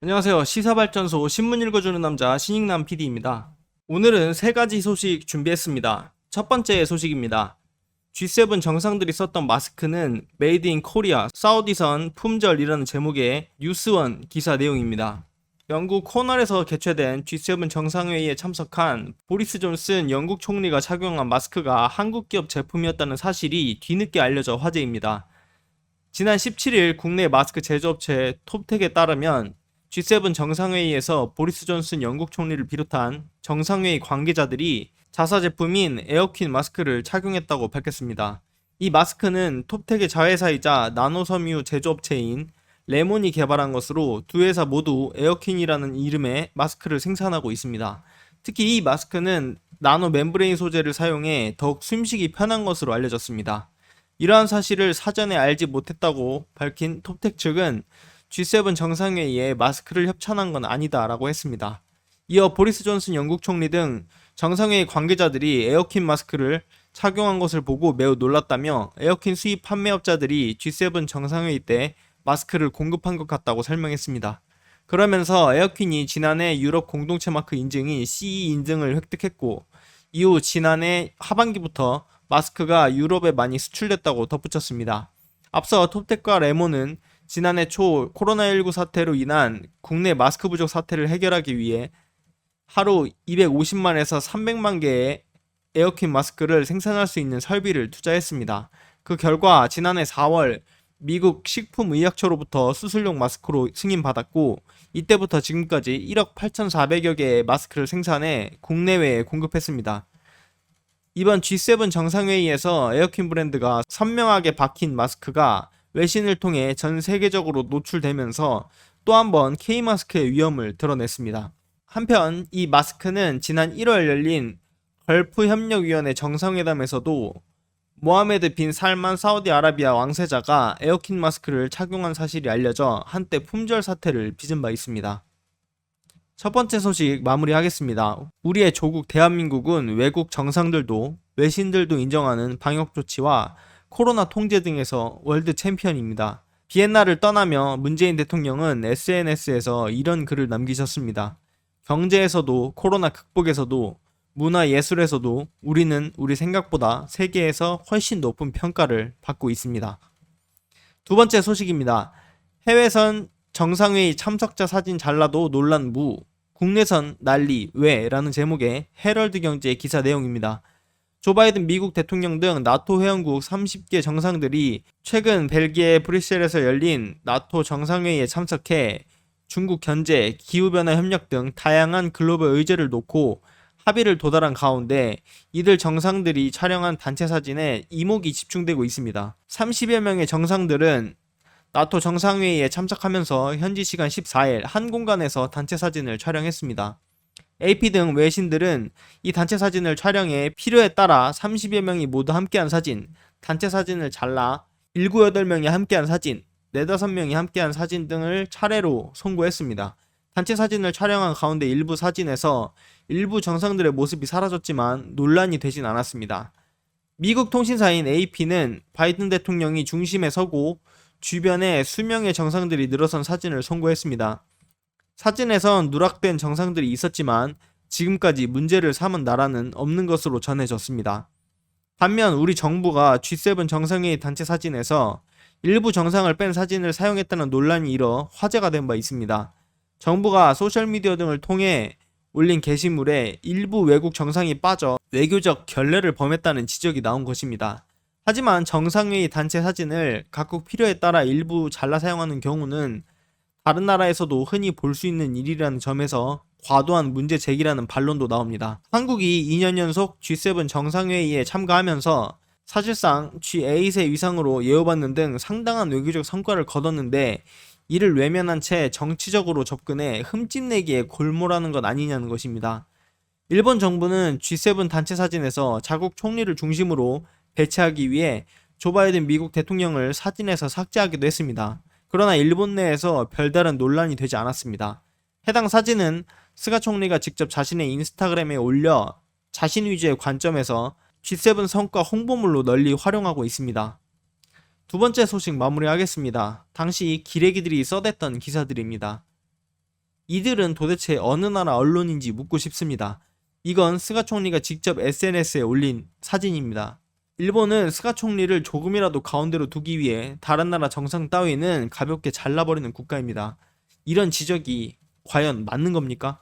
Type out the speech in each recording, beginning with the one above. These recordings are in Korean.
안녕하세요. 시사발전소 신문 읽어주는 남자 신익남 PD입니다. 오늘은 세 가지 소식 준비했습니다. 첫 번째 소식입니다. G7 정상들이 썼던 마스크는 메이드 인 코리아 사우디선 품절이라는 제목의 뉴스원 기사 내용입니다. 영국 코널에서 개최된 G7 정상회의에 참석한 보리스 존슨 영국 총리가 착용한 마스크가 한국 기업 제품이었다는 사실이 뒤늦게 알려져 화제입니다. 지난 17일 국내 마스크 제조업체 톱텍에 따르면 G7 정상회의에서 보리스 존슨 영국 총리를 비롯한 정상회의 관계자들이 자사 제품인 에어퀸 마스크를 착용했다고 밝혔습니다. 이 마스크는 톱텍의 자회사이자 나노섬유 제조업체인 레몬이 개발한 것으로 두 회사 모두 에어퀸이라는 이름의 마스크를 생산하고 있습니다. 특히 이 마스크는 나노 멤브레인 소재를 사용해 더욱 숨쉬기 편한 것으로 알려졌습니다. 이러한 사실을 사전에 알지 못했다고 밝힌 톱텍 측은 G7 정상회의에 마스크를 협찬한 건 아니다라고 했습니다. 이어 보리스 존슨 영국 총리 등 정상회의 관계자들이 에어킨 마스크를 착용한 것을 보고 매우 놀랐다며 에어킨 수입 판매업자들이 G7 정상회의 때 마스크를 공급한 것 같다고 설명했습니다. 그러면서 에어킨이 지난해 유럽 공동체 마크 인증인 CE 인증을 획득했고 이후 지난해 하반기부터 마스크가 유럽에 많이 수출됐다고 덧붙였습니다. 앞서 톱텍과 레몬은 지난해 초 코로나19 사태로 인한 국내 마스크 부족 사태를 해결하기 위해 하루 250만에서 300만 개의 에어킨 마스크를 생산할 수 있는 설비를 투자했습니다. 그 결과 지난해 4월 미국 식품의약처로부터 수술용 마스크로 승인받았고 이때부터 지금까지 1억 8,400여 개의 마스크를 생산해 국내외에 공급했습니다. 이번 G7 정상회의에서 에어킨 브랜드가 선명하게 박힌 마스크가 외신을 통해 전 세계적으로 노출되면서 또 한 번 K마스크의 위험을 드러냈습니다. 한편 이 마스크는 지난 1월 열린 걸프 협력위원회 정상회담에서도 모하메드 빈 살만 사우디아라비아 왕세자가 에어킨 마스크를 착용한 사실이 알려져 한때 품절 사태를 빚은 바 있습니다. 첫 번째 소식 마무리하겠습니다. 우리의 조국 대한민국은 외국 정상들도 외신들도 인정하는 방역 조치와 코로나 통제 등에서 월드 챔피언입니다. 비엔나를 떠나며 문재인 대통령은 SNS에서 이런 글을 남기셨습니다. 경제에서도 코로나 극복에서도 문화 예술에서도 우리는 우리 생각보다 세계에서 훨씬 높은 평가를 받고 있습니다. 두 번째 소식입니다. 해외선 정상회의 참석자 사진 잘라도 논란 무, 국내선 난리 왜 라는 제목의 헤럴드 경제의 기사 내용입니다. 조 바이든 미국 대통령 등 나토 회원국 30개 정상들이 최근 벨기에 브뤼셀에서 열린 나토 정상회의에 참석해 중국 견제, 기후변화 협력 등 다양한 글로벌 의제를 놓고 합의를 도달한 가운데 이들 정상들이 촬영한 단체 사진에 이목이 집중되고 있습니다. 30여 명의 정상들은 나토 정상회의에 참석하면서 현지 시간 14일 한 공간에서 단체 사진을 촬영했습니다. AP 등 외신들은 이 단체 사진을 촬영해 필요에 따라 30여 명이 모두 함께한 사진, 단체 사진을 잘라 7, 8명이 함께한 사진, 4, 5명이 함께한 사진 등을 차례로 송고했습니다. 단체 사진을 촬영한 가운데 일부 사진에서 일부 정상들의 모습이 사라졌지만 논란이 되진 않았습니다. 미국 통신사인 AP는 바이든 대통령이 중심에 서고 주변에 수명의 정상들이 늘어선 사진을 송고했습니다. 사진에선 누락된 정상들이 있었지만 지금까지 문제를 삼은 나라는 없는 것으로 전해졌습니다. 반면 우리 정부가 G7 정상회의 단체 사진에서 일부 정상을 뺀 사진을 사용했다는 논란이 일어 화제가 된 바 있습니다. 정부가 소셜미디어 등을 통해 올린 게시물에 일부 외국 정상이 빠져 외교적 결례를 범했다는 지적이 나온 것입니다. 하지만 정상회의 단체 사진을 각국 필요에 따라 일부 잘라 사용하는 경우는 다른 나라에서도 흔히 볼 수 있는 일이라는 점에서 과도한 문제 제기라는 반론도 나옵니다. 한국이 2년 연속 G7 정상회의에 참가하면서 사실상 G8의 위상으로 예우받는 등 상당한 외교적 성과를 거뒀는데 이를 외면한 채 정치적으로 접근해 흠집내기에 골몰하는 것 아니냐는 것입니다. 일본 정부는 G7 단체 사진에서 자국 총리를 중심으로 배치하기 위해 조 바이든 미국 대통령을 사진에서 삭제하기도 했습니다. 그러나 일본 내에서 별다른 논란이 되지 않았습니다. 해당 사진은 스가 총리가 직접 자신의 인스타그램에 올려 자신 위주의 관점에서 G7 성과 홍보물로 널리 활용하고 있습니다. 두 번째 소식 마무리하겠습니다. 당시 기레기들이 써댔던 기사들입니다. 이들은 도대체 어느 나라 언론인지 묻고 싶습니다. 이건 스가 총리가 직접 SNS에 올린 사진입니다. 일본은 스가 총리를 조금이라도 가운데로 두기 위해 다른 나라 정상 따위는 가볍게 잘라버리는 국가입니다. 이런 지적이 과연 맞는 겁니까?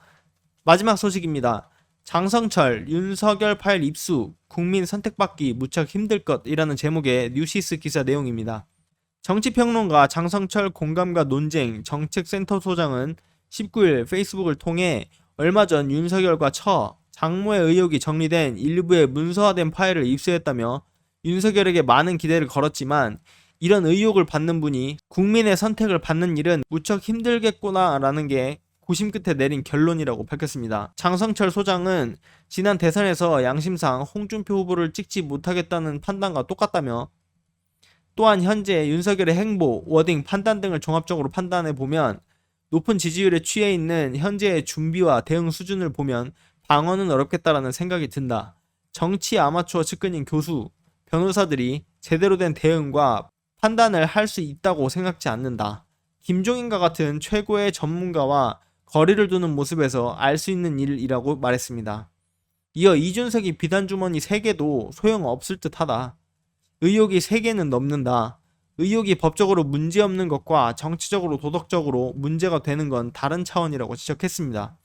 마지막 소식입니다. 장성철, 윤석열 파일 입수, 국민 선택받기 무척 힘들 것이라는 제목의 뉴시스 기사 내용입니다. 정치평론가 장성철 공감과 논쟁 정책센터 소장은 19일 페이스북을 통해 얼마 전 윤석열과 처, 장모의 의혹이 정리된 일부의 문서화된 파일을 입수했다며 윤석열에게 많은 기대를 걸었지만 이런 의혹을 받는 분이 국민의 선택을 받는 일은 무척 힘들겠구나라는 게 고심 끝에 내린 결론이라고 밝혔습니다. 장성철 소장은 지난 대선에서 양심상 홍준표 후보를 찍지 못하겠다는 판단과 똑같다며 또한 현재 윤석열의 행보, 워딩, 판단 등을 종합적으로 판단해 보면 높은 지지율에 취해 있는 현재의 준비와 대응 수준을 보면 방어는 어렵겠다라는 생각이 든다. 정치 아마추어 측근인 교수, 변호사들이 제대로 된 대응과 판단을 할 수 있다고 생각지 않는다. 김종인과 같은 최고의 전문가와 거리를 두는 모습에서 알 수 있는 일이라고 말했습니다. 이어 이준석이 비단 주머니 3개도 소용없을 듯 하다. 의혹이 3개는 넘는다. 의혹이 법적으로 문제없는 것과 정치적으로 도덕적으로 문제가 되는 건 다른 차원이라고 지적했습니다.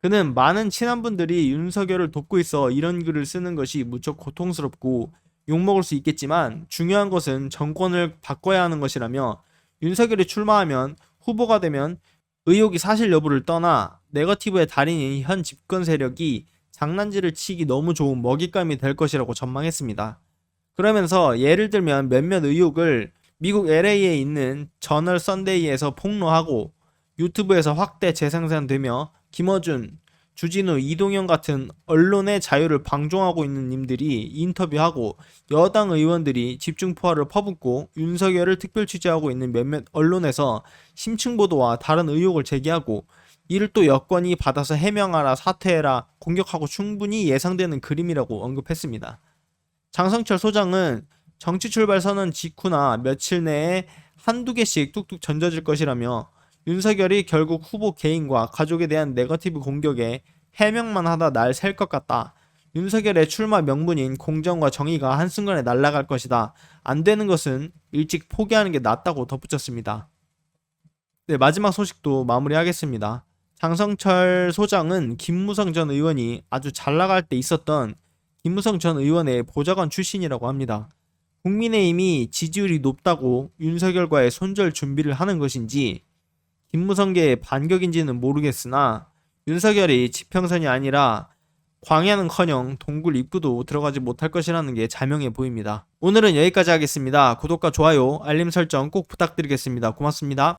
그는 많은 친한 분들이 윤석열을 돕고 있어 이런 글을 쓰는 것이 무척 고통스럽고 욕먹을 수 있겠지만 중요한 것은 정권을 바꿔야 하는 것이라며 윤석열이 출마하면 후보가 되면 의혹이 사실 여부를 떠나 네거티브의 달인인 현 집권 세력이 장난질을 치기 너무 좋은 먹잇감이 될 것이라고 전망했습니다. 그러면서 예를 들면 몇몇 의혹을 미국 LA에 있는 저널 썬데이에서 폭로하고 유튜브에서 확대 재생산되며 김어준, 주진우, 이동영 같은 언론의 자유를 방종하고 있는 님들이 인터뷰하고 여당 의원들이 집중 포화를 퍼붓고 윤석열을 특별 취재하고 있는 몇몇 언론에서 심층 보도와 다른 의혹을 제기하고 이를 또 여권이 받아서 해명하라 사퇴해라 공격하고 충분히 예상되는 그림이라고 언급했습니다. 장성철 소장은 정치 출발 선언 직후나 며칠 내에 한두 개씩 뚝뚝 던져질 것이라며 윤석열이 결국 후보 개인과 가족에 대한 네거티브 공격에 해명만 하다 날 셀 것 같다. 윤석열의 출마 명분인 공정과 정의가 한순간에 날아갈 것이다. 안 되는 것은 일찍 포기하는 게 낫다고 덧붙였습니다. 네, 마지막 소식도 마무리하겠습니다. 장성철 소장은 김무성 전 의원이 아주 잘 나갈 때 있었던 김무성 전 의원의 보좌관 출신이라고 합니다. 국민의힘이 지지율이 높다고 윤석열과의 손절 준비를 하는 것인지 김무성계의 반격인지는 모르겠으나 윤석열이 지평선이 아니라 광야는커녕 동굴 입구도 들어가지 못할 것이라는 게 자명해 보입니다. 오늘은 여기까지 하겠습니다. 구독과 좋아요, 알림 설정 꼭 부탁드리겠습니다. 고맙습니다.